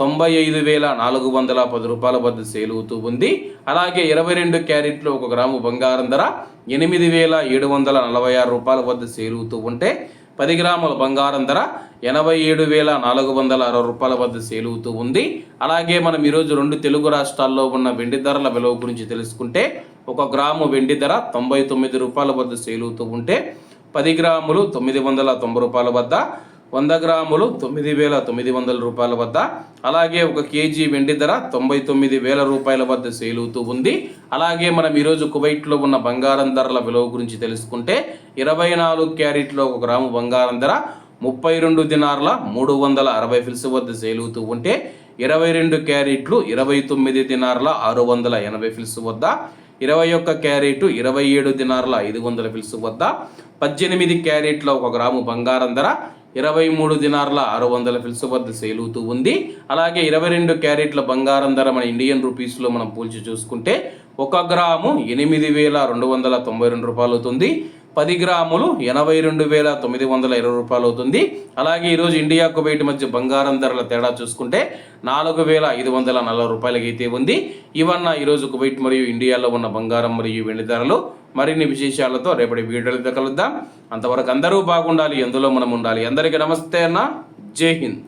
తొంభై ఐదు వేల నాలుగు వందల పది రూపాయల వద్ద సేల్ అవుతూ ఉంది. అలాగే ఇరవై రెండు క్యారెట్లు ఒక గ్రాము బంగారం ధర ఎనిమిది వేల ఏడు వందల నలభై ఆరు రూపాయల వద్ద సేల్ అవుతూ ఉంటే పది గ్రాముల బంగారం ధర ఎనభై ఏడు వేల నాలుగు వందల అరవై రూపాయల వద్ద సేల్ అవుతూ ఉంది. అలాగే మనం ఈరోజు రెండు తెలుగు రాష్ట్రాల్లో ఉన్న వెండి ధరల విలువ గురించి తెలుసుకుంటే ఒక గ్రాము వెండి ధర తొంభై తొమ్మిది రూపాయల వద్ద సేల్ అవుతూ ఉంటే పది గ్రాములు తొమ్మిది వందల తొంభై రూపాయల వద్ద వంద గ్రాములు తొమ్మిది వేల తొమ్మిది వందల రూపాయల వద్ద అలాగే ఒక కేజీ వెండి ధర తొంభై తొమ్మిది వేల రూపాయల వద్ద సేల్ అవుతూ ఉంది. అలాగే మనం ఈరోజు కువైట్లో ఉన్న బంగారం ధరల విలువ గురించి తెలుసుకుంటే ఇరవై నాలుగు క్యారెట్లో ఒక గ్రాము బంగారం ధర ముప్పై రెండు దినార్ల మూడు వందల అరవై ఫిల్స్ వద్ద సేల్ అవుతూ ఉంటే ఇరవై రెండు క్యారెట్లు ఇరవై తొమ్మిది దినార్ల ఆరు వందల ఎనభై ఫిల్స్ వద్ద ఇరవై ఒక్క క్యారెట్ ఇరవై ఏడు దినార్ల ఐదు వందల ఫిల్స్ వద్ద పద్దెనిమిది క్యారెట్ల ఒక గ్రాము బంగారం ధర ఇరవై మూడు దినార్ల ఆరు వందల ఫిల్స్ వద్ద సేల్ అవుతూ ఉంది. అలాగే ఇరవై రెండు క్యారెట్ల బంగారం ధర మన ఇండియన్ రూపీస్లో మనం పోల్చి చూసుకుంటే ఒక గ్రాము ఎనిమిది వేల రెండు వందల తొంభై రెండు రూపాయలు అవుతుంది పది గ్రాములు ఎనభై రెండు వేల తొమ్మిది వందల ఇరవై రూపాయలు అవుతుంది. అలాగే ఈరోజు ఇండియా కువైట్ మధ్య బంగారం ధరల తేడా చూసుకుంటే నాలుగు వేల ఐదు వందల నలభై రూపాయలకి అయితే ఉంది. ఇవన్న ఈరోజు కువైట్ మరియు ఇండియాలో ఉన్న బంగారం మరియు వెండి ధరలు. మరిన్ని విశేషాలతో రేపటి వీడియోలతో కలుద్దాం. అంతవరకు అందరూ బాగుండాలి ఎందులో మనం ఉండాలి. అందరికీ నమస్తే అన్న. జై హింద్.